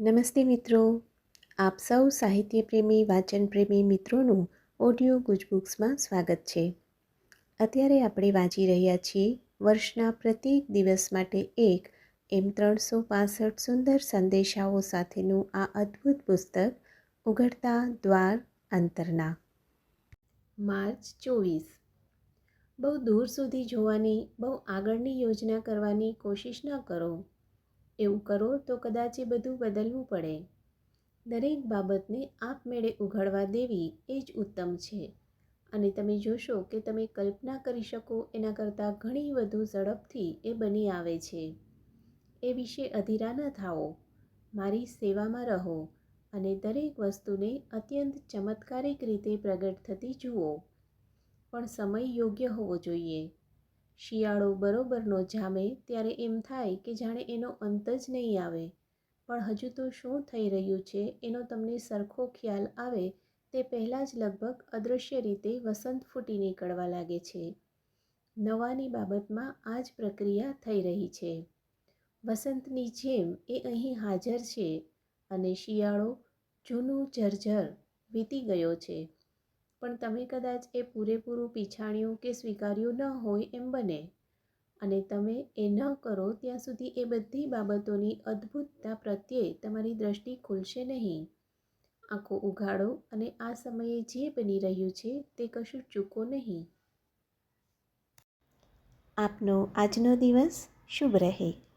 નમસ્તે મિત્રો. આપ સૌ સાહિત્ય પ્રેમી વાચન પ્રેમી મિત્રોનું ઓડિયો ગુજબુક્સમાં સ્વાગત છે. અત્યારે આપણે વાંચી રહ્યા છીએ વર્ષના પ્રત્યેક દિવસ માટે એક એમ ત્રણસો પાસઠ સુંદર સંદેશાઓ સાથેનું આ અદ્ભુત પુસ્તક, ઉઘડતા દ્વાર અંતરના. માર્ચ ચોવીસ. બહુ દૂર સુધી જોવાની, બહુ આગળની યોજના કરવાની કોશિશ ન કરો. એવું કરો તો કદાચ એ બધું બદલવું પડે. દરેક બાબતને આપમેળે ઉઘાડવા દેવી એ જ ઉત્તમ છે. અને તમે જોશો કે તમે કલ્પના કરી શકો એના કરતાં ઘણી વધુ ઝડપથી એ બની આવે છે. એ વિશે અધીરા ન થાઓ. મારી સેવામાં રહો અને દરેક વસ્તુને અત્યંત ચમત્કારિક રીતે પ્રગટ થતી જુઓ. પણ સમય યોગ્ય હોવો જોઈએ. શિયાળો બરોબરનો જામે ત્યારે એમ થાય કે જાણે એનો અંત જ નહીં આવે. પણ હજુ તો શું થઈ રહ્યું છે એનો તમને સરખો ખ્યાલ આવે તે પહેલાં જ લગભગ અદૃશ્ય રીતે વસંત ફૂટી નીકળવા લાગે છે. નવાની બાબતમાં આ જ પ્રક્રિયા થઈ રહી છે. વસંતની જેમ એ અહીં હાજર છે અને શિયાળો જૂનું જર્જર વીતી ગયો છે. પણ તમે કદાચ એ પૂરેપૂરું પીછાણ્યું કે સ્વીકાર્યું ન હોય એમ બને. અને તમે એ ન કરો ત્યાં સુધી એ બધી બાબતોની અદ્ભુતતા પ્રત્યે તમારી દ્રષ્ટિ ખુલશે નહીં. આંખો ઉઘાડો અને આ સમયે જે બની રહ્યું છે તે કશું ચૂકો નહીં. આપનો આજનો દિવસ શુભ રહે.